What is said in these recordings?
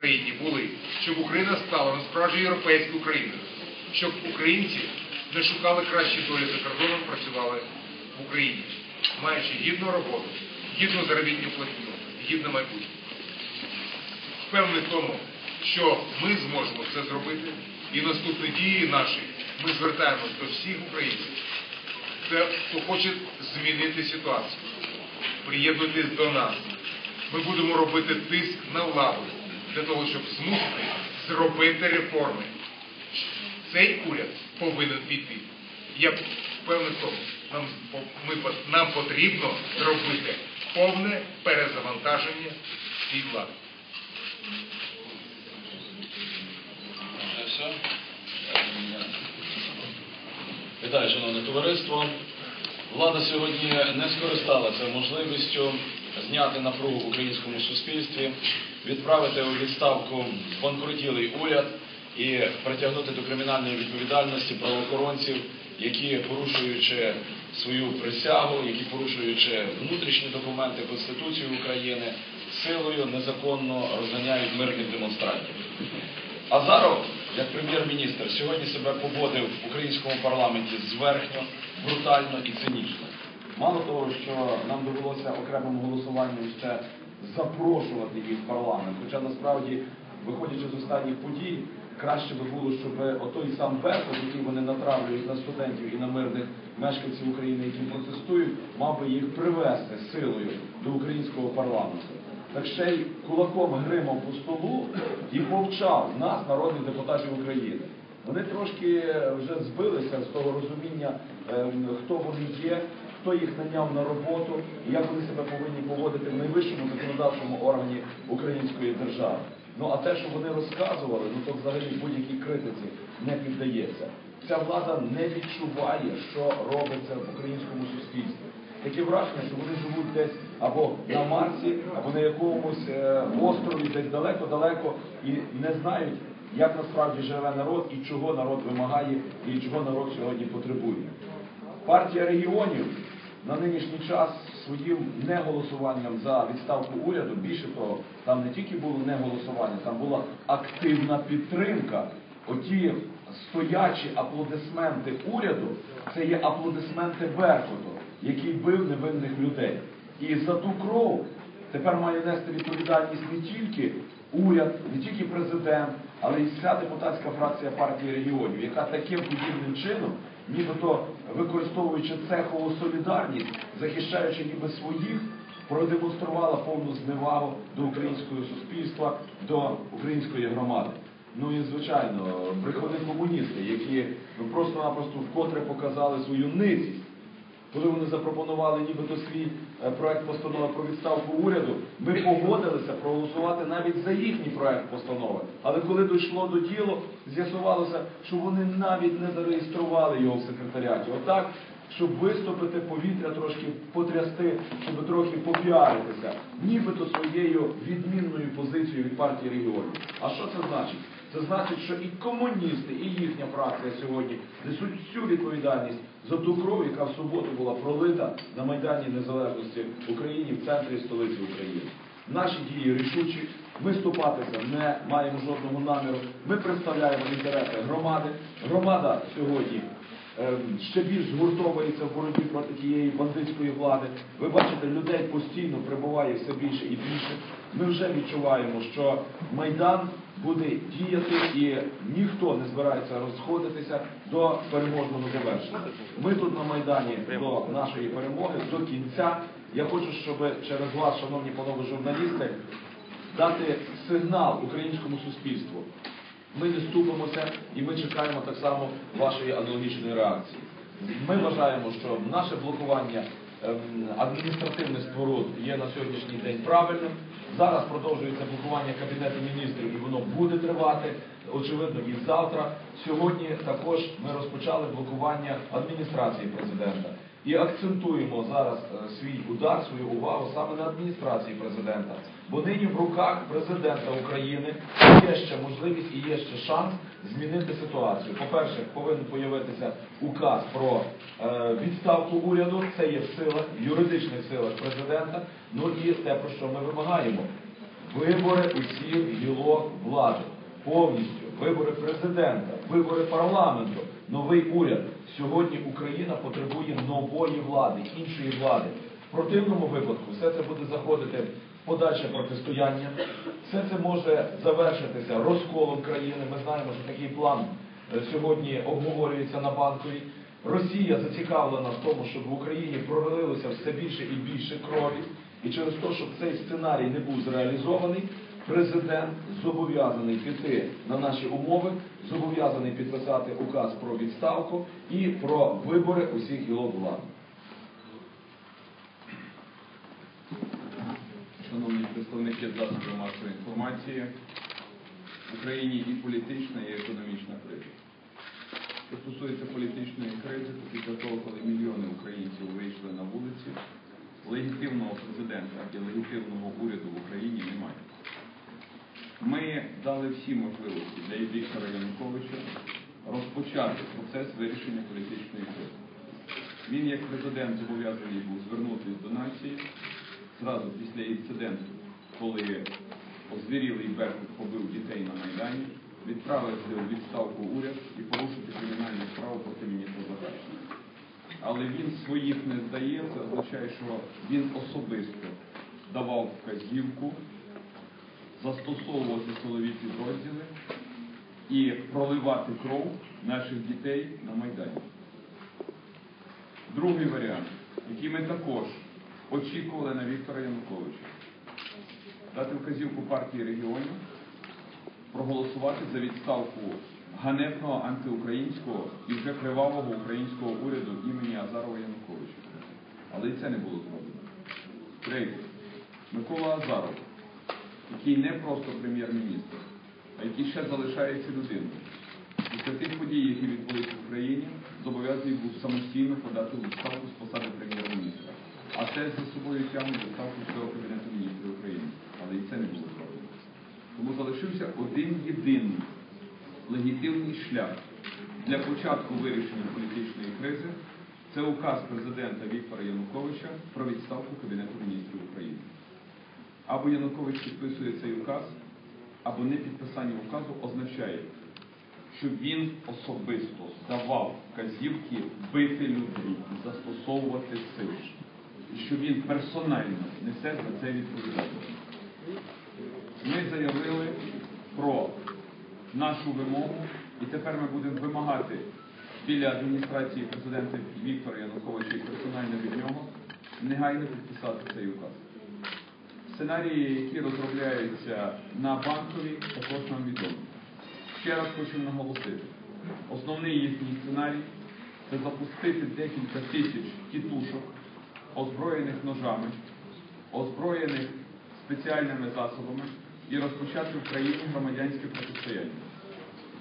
Україні були, щоб Україна стала насправді європейською країною, щоб українці не шукали кращі долі за кордоном, працювали в Україні, маючи гідну роботу, гідну заробітну платню, гідне майбутнє. Впевнений в тому, що ми зможемо це зробити, і наступні дії наші ми звертаємось до всіх українців, Те, хто хоче змінити ситуацію. Приєднуйтесь до нас. Ми будемо робити тиск на владу для того, щоб змусити зробити реформи. Цей уряд повинен піти. Я впевнений в тому, нам, ми, нам потрібно зробити повне перезавантаження цієї влади. Вітаю, шановне товариство. Влада сьогодні не скористалася можливістю зняти напругу в українському суспільстві, відправити у відставку збанкрутілий уряд і притягнути до кримінальної відповідальності правоохоронців, які порушуючи свою присягу, які порушуючи внутрішні документи Конституції України, силою незаконно розганяють мирних демонстрантів. Азаров, як прем'єр-міністр, сьогодні себе поводив в українському парламенті зверхньо, брутально і цинічно. Мало того, що нам довелося окремим голосуванням ще запрошувати їх в парламент. Хоча насправді, виходячи з останніх подій, краще би було, щоб отой сам Беркут, який вони натравлюють на студентів і на мирних мешканців України, які протестують, мав би їх привести силою до українського парламенту так ще й кулаком гримав по столу і повчав нас, народних депутатів України. Вони трошки вже збилися з того розуміння, ем, хто вони є, хто їх наняв на роботу і як вони себе повинні поводити в найвищому законодавчому органі української держави. Ну а те, що вони розказували, ну то взагалі будь-якій критиці не піддається. Ця влада не відчуває, що робиться в українському суспільстві. Таке враження, що вони живуть десь або на Марсі, або на якомусь е, острові, десь далеко-далеко, і не знають, як насправді живе народ і чого народ вимагає, і чого народ сьогодні потребує. Партія регіонів на нинішній час своїм неголосуванням за відставку уряду, більше того, там не тільки було неголосування, там була активна підтримка. Оті стоячі аплодисменти уряду, це є аплодисменти Беркуту, який бив невинних людей. І за ту кров тепер має нести відповідальність не тільки уряд, не тільки президент, але й вся депутатська фракція партії регіонів, яка таким подібним чином, нібито використовуючи цехову солідарність, захищаючи ніби своїх, продемонструвала повну зневагу до українського суспільства, до української громади. Ну і звичайно, приходили комуністи, які ну, просто-напросто вкотре показали свою ницість. Коли вони запропонували нібито свій проект постанови про відставку уряду, ми погодилися проголосувати навіть за їхній проект постанови. Але коли дійшло до ділу, з'ясувалося, що вони навіть не зареєстрували його в секретаріаті. Отак, щоб виступити повітря, трошки потрясти, щоб трохи попіаритися, нібито своєю відмінною позицією від партії регіонів. А що це значить? Це значить, що і комуністи, і їхня фракція сьогодні несуть всю відповідальність за ту кров, яка в суботу була пролита на Майдані Незалежності в Україні в центрі столиці України. Наші дії рішучі, ми ступатися не маємо жодного наміру. Ми представляємо інтереси громади. Громада сьогодні ем, ще більш згуртовується в боротьбі проти тієї бандитської влади. Ви бачите, людей постійно прибуває все більше і більше. Ми вже відчуваємо, що Майдан буде діяти і ніхто не збирається розходитися до переможного завершення. Ми тут на Майдані до нашої перемоги, до кінця. Я хочу, щоб через вас, шановні панове журналісти, дати сигнал українському суспільству. Ми не ступимося і ми чекаємо так само вашої аналогічної реакції. Ми вважаємо, що наше блокування адміністративних споруд є на сьогоднішній день правильним. Зараз продовжується блокування Кабінету міністрів і воно буде тривати, очевидно, і завтра. Сьогодні також ми розпочали блокування адміністрації президента. І акцентуємо зараз е, свій удар, свою увагу саме на адміністрації президента. Бо нині в руках президента України є ще можливість і є ще шанс змінити ситуацію. По-перше, повинен появитися указ про е, відставку уряду. Це є в силах, юридичних силах президента. Ну і те, про що ми вимагаємо. вибори усіх гілок влади. Повністю вибори президента, вибори парламенту, новий уряд. Сьогодні Україна потребує нової влади, іншої влади. В противному випадку все це буде заходити в подальше протистояння. Все це може завершитися розколом країни. Ми знаємо, що такий план е, сьогодні обговорюється на банковій. Росія зацікавлена в тому, щоб в Україні пролилося все більше і більше крові. І через те, щоб цей сценарій не був зреалізований, президент зобов'язаний піти на наші умови, зобов'язаний підписати указ про відставку і про вибори усіх гілок влади. Шановні представники засобів масової інформації, в Україні і політична, і економічна криза. Що стосується політичної кризи, то після того, коли мільйони українців вийшли на вулиці, легітимного президента і легітимного уряду в Україні. Ми дали всі можливості для Віктора Януковича розпочати процес вирішення політичної кризи. Він як президент зобов'язаний був звернутися до нації зразу після інциденту, коли озвірілий Беркут побив дітей на Майдані, відправити у відставку уряд і порушити кримінальну справу проти міністра Захарченка. Але він своїх не здає, це означає, що він особисто давав вказівку застосовувати силові підрозділи і проливати кров наших дітей на Майдані. Другий варіант, який ми також очікували на Віктора Януковича, дати вказівку партії регіонів проголосувати за відставку ганебного антиукраїнського і вже кривавого українського уряду імені Азарова Януковича. Але і це не було зроблено. Третє. Микола Азаров, який не просто прем'єр-міністр, а який ще залишається людиною. Після тих подій, які відбулися в Україні, зобов'язаний був самостійно подати відставку з посади прем'єр-міністра. А це за собою тягне відставку всього Кабінету міністрів України. Але і це не було зроблено. Тому залишився один єдиний легітимний шлях для початку вирішення політичної кризи. Це указ президента Віктора Януковича про відставку Кабінету міністрів України. Або Янукович підписує цей указ, або не підписання указу означає, що він особисто давав вказівки бити людей застосовувати силу. І що він персонально несе за це відповідальність. Ми заявили про нашу вимогу, і тепер ми будемо вимагати біля адміністрації президента Віктора Януковича і персонально від нього негайно підписати цей указ. Сценарії, які розробляються на банковій, також нам відомі. Ще раз хочу наголосити, основний їхній сценарій це запустити декілька тисяч тітушок, озброєних ножами, озброєних спеціальними засобами і розпочати в країні громадянське протистояння.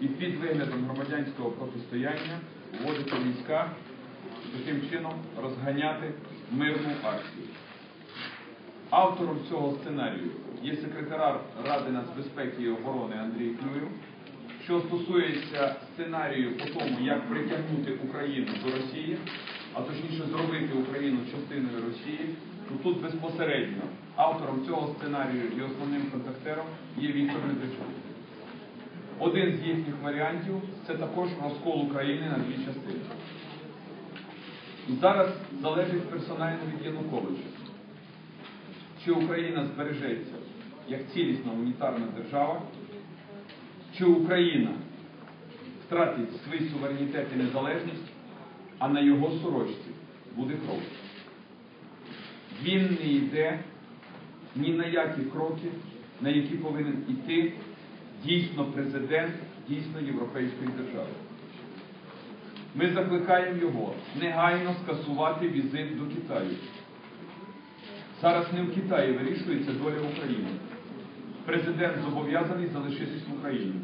І під виглядом громадянського протистояння вводити війська таким чином розганяти мирну акцію. Автором цього сценарію є секретар Ради нацбезпеки і оборони Андрій Клюєв. Що стосується сценарію по тому, як притягнути Україну до Росії, а точніше зробити Україну частиною Росії, то тут безпосередньо автором цього сценарію і основним контактером є Віктор Медведчук. Один з їхніх варіантів це також розкол України на дві частини. І зараз залежить персонально від Януковича чи Україна збережеться як цілісна унітарна держава, чи Україна втратить свій суверенітет і незалежність, а на його сорочці буде кров. Він не йде ні на які кроки, на які повинен іти дійсно президент дійсно європейської держави. Ми закликаємо його негайно скасувати візит до Китаю. Зараз не в Китаї вирішується доля України. Президент зобов'язаний залишитись в Україні.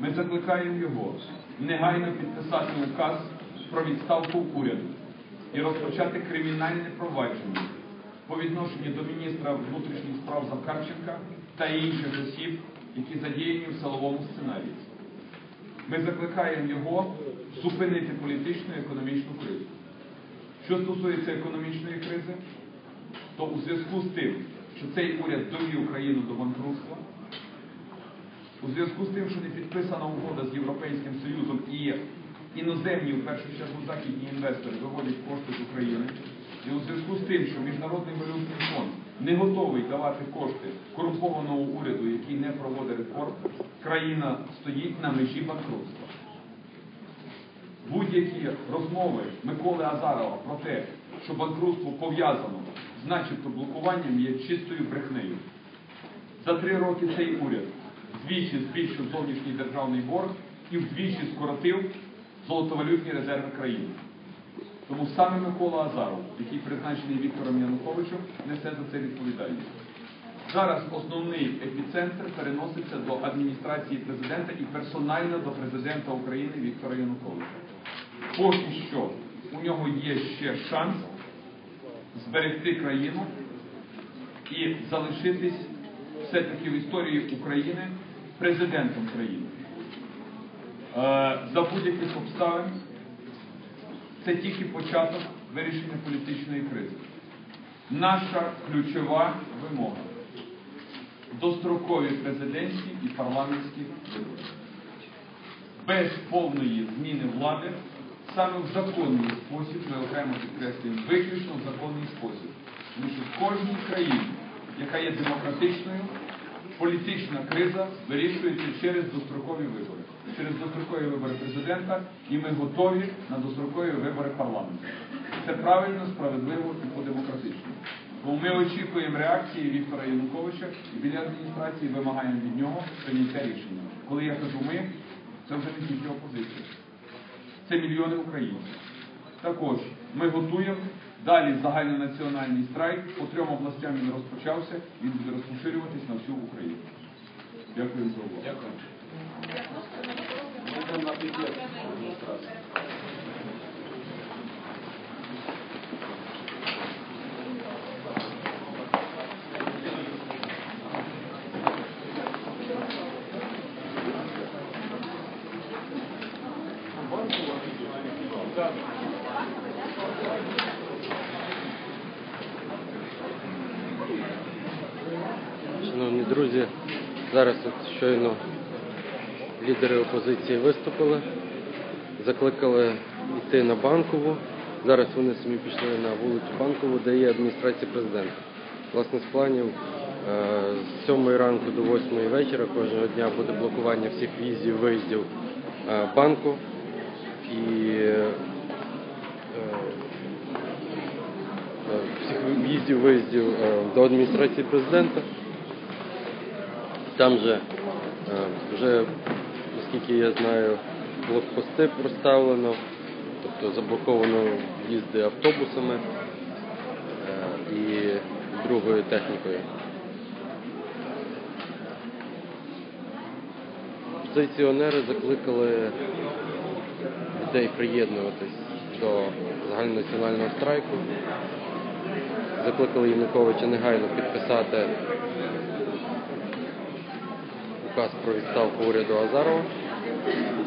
Ми закликаємо його негайно підписати указ про відставку уряду і розпочати кримінальне провадження по відношенню до міністра внутрішніх справ Захарченка та інших осіб, які задіяні в силовому сценарії. Ми закликаємо його зупинити політичну і економічну кризу. Що стосується економічної кризи, то у зв'язку з тим, що цей уряд довів країну до банкрутства. У зв'язку з тим, що не підписана угода з Європейським Союзом і іноземні, в першу чергу західні інвестори виводять кошти з України. І у зв'язку з тим, що Міжнародний валютний фонд не готовий давати кошти корумпованого уряду, який не проводить реформ, країна стоїть на межі банкрутства. Будь-які розмови Миколи Азарова про те, що банкрутство пов'язано з начебто блокуванням, є чистою брехнею. За три роки цей уряд вдвічі збільшив зовнішній державний борг і вдвічі скоротив золотовалютні резерви країни. Тому саме Микола Азаров, який призначений Віктором Януковичем, несе за це відповідальність. Зараз основний епіцентр переноситься до адміністрації президента і персонально до президента України Віктора Януковича. Поки що у нього є ще шанс зберегти країну і залишитись все-таки в історії України президентом країни. Е, За будь-яких обставин це тільки початок вирішення політичної кризи. Наша ключова вимога дострокові президентські і парламентські вибори. Без повної зміни влади саме в законний спосіб, ми окремо підкреслюємо, виключно в законний спосіб. Тому що в кожній країні, яка є демократичною, політична криза вирішується через дострокові вибори. Через дострокові вибори президента, і ми готові на дострокові вибори парламенту. Це правильно, справедливо і по-демократичному. Тому ми очікуємо реакції Віктора Януковича і біля адміністрації вимагаємо від нього прийняття рішення. Коли я кажу ми, це вже не тільки опозиція. Це мільйони українців. Також ми готуємо далі загальнонаціональний страйк. По трьом областям він розпочався, він буде розпоширюватись на всю Україну. Дякую за увагу. Дякую. Ми Шановні друзі, зараз от щойно лідери опозиції виступили, закликали йти на банкову. Зараз вони самі пішли на вулицю Банкову, де є адміністрація президента. Власне, з планів е, з 7 ранку до 8 вечора кожного дня буде блокування всіх в'їздів, виїздів е, банку. І е, всіх в'їздів, виїздів до адміністрації президента. Там же е, вже, наскільки я знаю, блокпости проставлено, тобто заблоковано в'їзди автобусами е, і другою технікою. Опозиціонери закликали людей приєднуватись до загальнонаціонального страйку. Закликали Януковича негайно підписати указ про відставку уряду Азарова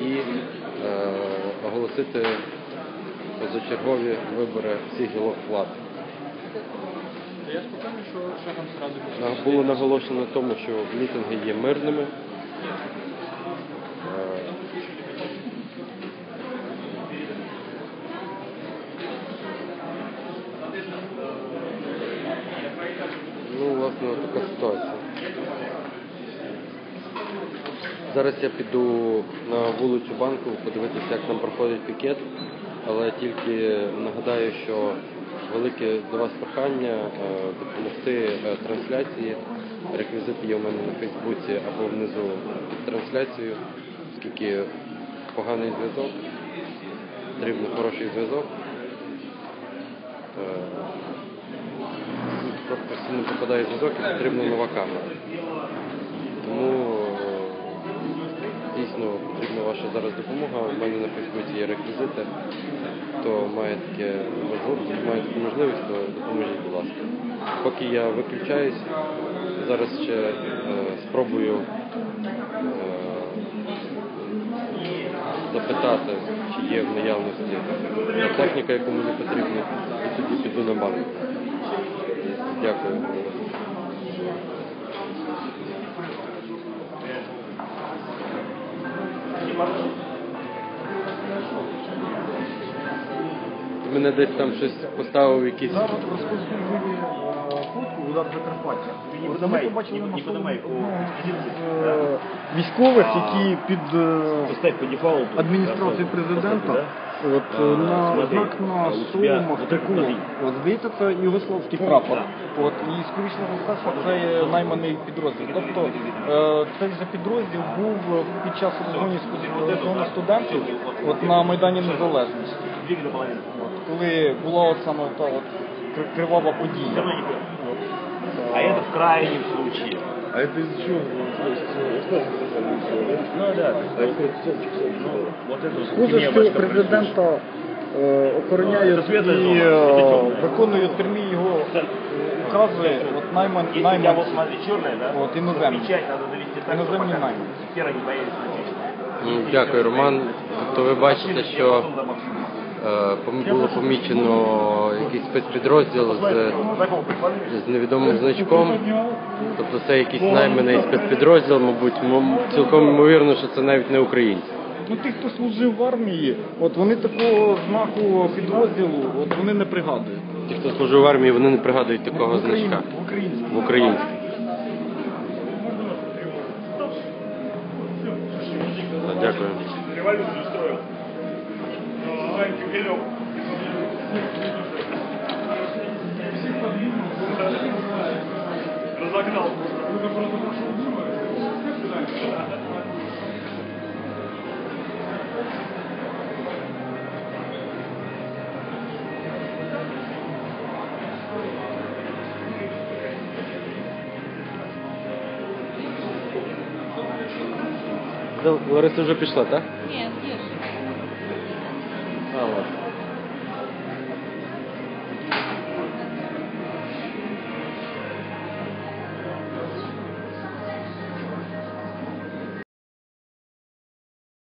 і е, оголосити позачергові вибори всіх гілок влади. Я спокійно, що зразу Було наголошено на тому, що мітинги є мирними. Е, Ну, власне, от така ситуація. Зараз я піду на вулицю банку подивитися, як там проходить пікет, але тільки нагадаю, що велике до вас прохання е, допомогти е, трансляції. Реквізити є у мене на Фейсбуці або внизу під трансляцією, оскільки поганий зв'язок, потрібен хороший зв'язок. Е, Тут постійно попадає зв'язок і потрібна нова камера. Дійсно потрібна ваша зараз допомога. У мене на Фейсбуці є реквізити. Хто має таке можливість, має таку можливість, то допоможіть, будь ласка. Поки я виключаюсь, зараз ще е, спробую е, запитати, чи є в наявності техніка, яку мені потрібно, і тоді піду на банк. Дякую. Мене десь там щось поставив якийсь. Зараз розповсюджує е, фотку удар Закарпаття. З е, військових, які під е, адміністрацією президента. от, на знак на сумах такого. От, здається, це югославський прапор. От, і скоріше за все, що це є найманий підрозділ. Тобто е, цей же підрозділ був е, під час розгону розгону студентів от, на Майдані Незалежності. От, коли була от саме та от кр- кривава подія. От. А это в крайнем случае. А это из чего? Ну да, ну, вот это Схоже, що президента е, охороняють і е, виконують термі його укази от найман, Если у тебя вот найманці. смотри, черная, да? Вот, иноземные. Печать надо завести так, чтобы Иноземные пока найманцы. сфера не появится на честь. М, Дякую, Роман. Тобто ви бачите, що е, пом- було помічено якийсь спецпідрозділ з, з невідомим значком. Тобто це якийсь найманий спецпідрозділ, мабуть, М- цілком ймовірно, що це навіть не українці. Ну, ті, хто служив в армії, от вони такого знаку підрозділу, от вони не пригадують. Ті, хто служив в армії, вони не пригадують такого значка в українській. Лариса вже пішла, так? Ні, є.